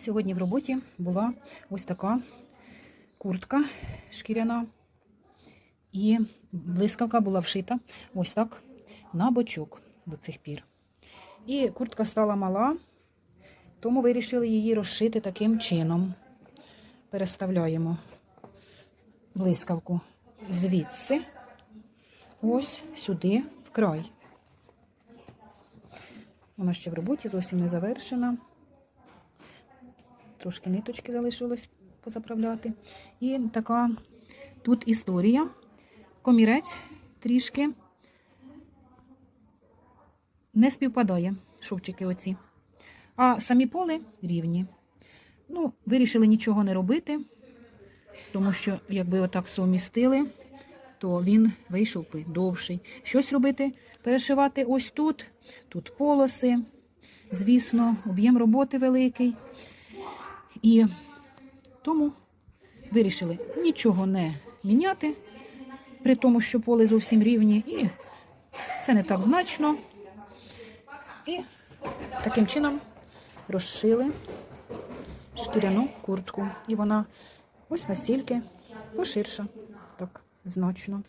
Сьогодні в роботі була ось така куртка шкіряна, і блискавка була вшита ось так на бочок до цих пір. І куртка стала мала, тому вирішили її розшити таким чином. Переставляємо блискавку звідси, ось сюди, в край. Вона ще в роботі зовсім не завершена. Трошки ниточки залишилось позаправляти. І така тут історія. Комірець трішки не співпадає, шовчики оці. А самі поли рівні. Ну, вирішили нічого не робити, тому що, якби отак сумістили, то він вийшов би довший. Щось робити, перешивати ось тут, тут полоси. Звісно, об'єм роботи великий. І тому вирішили нічого не міняти, при тому, що поле зовсім рівні, і це не так значно. І таким чином розшили шкіряну куртку. І вона ось настільки поширша, так значно.